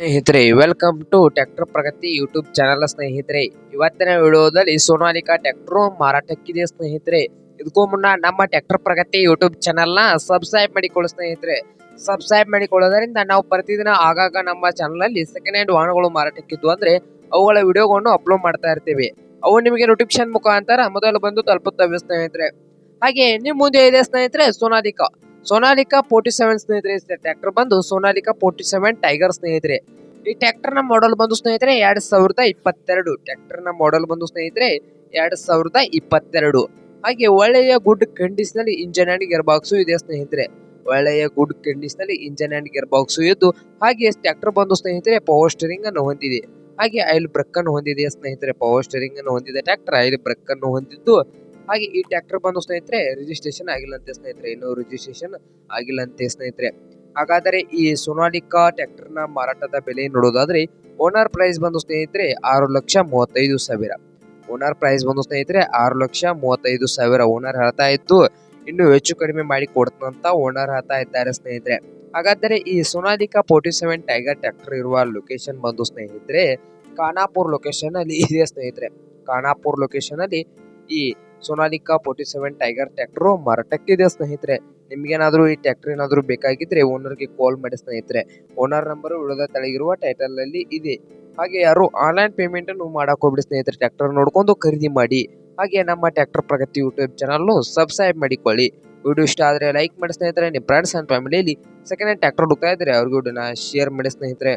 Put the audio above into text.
ಸ್ನೇಹಿತರೆ welcome to tractor Pragati YouTube channel ಸ್ನೇಹಿತರೆ. ಇವತ್ತಿನ ವಿಡಿಯೋದಲ್ಲಿ ಸೋನಾಲಿಕಾ ಟ್ರ್ಯಾಕ್ಟರ್ ಮಾರಾಟಕ್ಕಿದೆ ಸ್ನೇಹಿತರೆ. ಇದಕ್ಕೂ ಮುನ್ನ ನಮ್ಮ ಟ್ರ್ಯಾಕ್ಟರ್ ಪ್ರಗತಿ ಯೂಟ್ಯೂಬ್ ಚಾನಲ್ನ ಸಬ್ಸ್ಕ್ರೈಬ್ ಮಾಡಿಕೊಳ್ಳಿ ಸ್ನೇಹಿತರೆ. ಸಬ್ಸ್ಕ್ರೈಬ್ ಮಾಡಿಕೊಳ್ಳೋದರಿಂದ ನಾವು ಪ್ರತಿದಿನ ಆಗಾಗ ನಮ್ಮ ಚಾನಲಲ್ಲಿ ಸೆಕೆಂಡ್ ಹ್ಯಾಂಡ್ ವಾಹನಗಳು ಮಾರಾಟಕ್ಕಿದ್ದು ಅಂದ್ರೆ ಅವುಗಳ ವಿಡಿಯೋಗಳನ್ನು ಅಪ್ಲೋಡ್ ಮಾಡ್ತಾ ಇರ್ತೀವಿ. ಅವು ನಿಮಗೆ ನೋಟಿಫಿಕೇಶನ್ ಮುಖಾಂತರ ಮೊದಲು ಬಂದು ತಲುಪುತ್ತವೆ ಸ್ನೇಹಿತರೆ. ಹಾಗೆ ನಿಮ್ಮ ಮುಂದೆ ಇದೆ ಸ್ನೇಹಿತರೆ ಸೋನಾಲಿಕಾ. ಸೋನಾಲಿಕಾ ಫೋರ್ಟಿ ಸೆವೆನ್ ಸ್ನೇಹಿತರೆ ಟ್ರ್ಯಾಕ್ಟರ್ ಬಂದು ಸೋನಾಲಿಕಾ ಫೋರ್ಟಿ ಸೆವೆನ್ ಟೈಗರ್ ಸ್ನೇಹಿತರೆ. ಈ ಟ್ರ್ಯಾಕ್ಟರ್ನ ಮಾಡೆಲ್ ಬಂದು ಸ್ನೇಹಿತರೆ, ಎರಡ್ ಸಾವಿರದ ಇಪ್ಪತ್ತೆರಡು. ಟ್ರ್ಯಾಕ್ಟರ್ನ ಮಾಡೆಲ್ ಬಂದು ಸ್ನೇಹಿತರೆ, ಎರಡ್ ಸಾವಿರದ ಇಪ್ಪತ್ತೆರಡು. ಹಾಗೆ ಒಳ್ಳೆಯ ಗುಡ್ ಕಂಡೀಷನ್ನಲ್ಲಿ ಇಂಜನ್ ಅಂಡ್ ಗೇರ್ ಬಾಕ್ಸ್ ಇದೆ ಸ್ನೇಹಿತರೆ. ಒಳ್ಳೆಯ ಗುಡ್ ಕಂಡೀಷನ್ನಲ್ಲಿ ಇಂಜನ್ ಅಂಡ್ ಗೇರ್ ಬಾಕ್ಸ್ ಇದ್ದು ಹಾಗೆ ಟ್ರ್ಯಾಕ್ಟರ್ ಬಂದು ಸ್ನೇಹಿತರೆ ಪವರ್ ಸ್ಟೇರಿಂಗ್ ಅನ್ನು ಹೊಂದಿದೆ. ಹಾಗೆ ಆಯಿಲ್ ಬ್ರಕ್ ಅನ್ನು ಹೊಂದಿದೆ ಸ್ನೇಹಿತರೆ ಪವರ್ ಸ್ಟೇರಿಂಗ್ ಅನ್ನು ಹೊಂದಿದೆ. ಟ್ರ್ಯಾಕ್ಟರ್ ಆಯಿಲ್ ಬ್ರಕ್ ಅನ್ನು ಹೊಂದಿದ್ದು ಹಾಗೆ ಈ ಟ್ರ್ಯಾಕ್ಟರ್ ಬಂದು ಸ್ನೇಹಿತರೆ ರಿಜಿಸ್ಟ್ರೇಷನ್ ಆಗಿಲ್ಲಂತೆ ಸ್ನೇಹಿತರೆ, ಇನ್ನು ರಿಜಿಸ್ಟ್ರೇಷನ್ ಆಗಿಲ್ಲಂತೆ ಸ್ನೇಹಿತರೆ. ಹಾಗಾದರೆ ಈ ಸೋನಾಲಿಕಾ ಟ್ಯಾಕ್ಟರ್ನ ಮಾರಾಟದ ಬೆಲೆ ನೋಡೋದಾದ್ರೆ ಓನರ್ ಪ್ರೈಸ್ ಬಂದು ಸ್ನೇಹಿತರೆ ಆರು ಲಕ್ಷ ಮೂವತ್ತೈದು ಸಾವಿರ. ಓನರ್ ಪ್ರೈಸ್ ಬಂದು ಸ್ನೇಹಿತರೆ ಆರು ಲಕ್ಷ ಮೂವತ್ತೈದು ಸಾವಿರ ಓನರ್ ಹೇಳ್ತಾ ಇತ್ತು ಇನ್ನು ಹೆಚ್ಚು ಕಡಿಮೆ ಮಾಡಿ ಕೊಡ್ತಂತ ಓನರ್ ಹೇಳ್ತಾ ಇದ್ದಾರೆ ಸ್ನೇಹಿತರೆ. ಹಾಗಾದರೆ ಈ Sonalika forty seven tiger tractor ಇರುವ ಲೊಕೇಶನ್ ಬಂದು ಸ್ನೇಹಿತರೆ, ಖಾನಾಪುರ್ ಲೊಕೇಶನ್ ಅಲ್ಲಿ ಇದೆ ಸ್ನೇಹಿತರೆ. ಖಾನಾಪುರ್ ಲೊಕೇಶನ್ ಅಲ್ಲಿ ಈ Sonalika forty seven tiger tractor ಮಾರಾಟಕ್ಕಿದೆ ಸ್ನೇಹಿತರೆ. ನಿಮ್ಗೇನಾದರೂ ಈ ಟ್ರ್ಯಾಕ್ಟರ್ ಏನಾದರೂ ಬೇಕಾಗಿದ್ರೆ ಓನರ್ಗೆ ಕಾಲ್ ಮಾಡಿ ಸ್ನೇಹಿತರೆ. ಓನರ್ ನಂಬರ್ ಉಳಿದ ತಳಗಿರುವ ಟೈಟಲಲ್ಲಿ ಇದೆ. ಹಾಗೆ ಯಾರು ಆನ್ಲೈನ್ ಪೇಮೆಂಟನ್ನು ಹೋಗ್ಬಿಡಿ ಸ್ನೇಹಿತರೆ ಟ್ರ್ಯಾಕ್ಟರ್ ನೋಡ್ಕೊಂಡು ಖರೀದಿ ಮಾಡಿ. ಹಾಗೆ ನಮ್ಮ ಟ್ರ್ಯಾಕ್ಟರ್ ಪ್ರಗತಿ ಯೂಟ್ಯೂಬ್ ಚಾನಲ್ನು ಸಬ್ಸ್ಕ್ರೈಬ್ ಮಾಡಿಕೊಳ್ಳಿ. ವಿಡಿಯೋ ಇಷ್ಟ ಆದರೆ ಲೈಕ್ ಮಾಡಿ ಸ್ನೇಹಿತರೆ, ನಿಮ್ಮ ಫ್ರೆಂಡ್ಸ್ ಆ್ಯಂಡ್ ಫ್ಯಾಮಿಲಿಯಲ್ಲಿ ಸೆಕೆಂಡ್ ಹ್ಯಾಂಡ್ ಟ್ರ್ಯಾಕ್ಟರ್ ಹುಡುಕ್ತಾ ಇದ್ರೆ ಅವ್ರಿಗೂ ಶೇರ್ ಮಾಡಿ ಸ್ನೇಹಿತರೆ.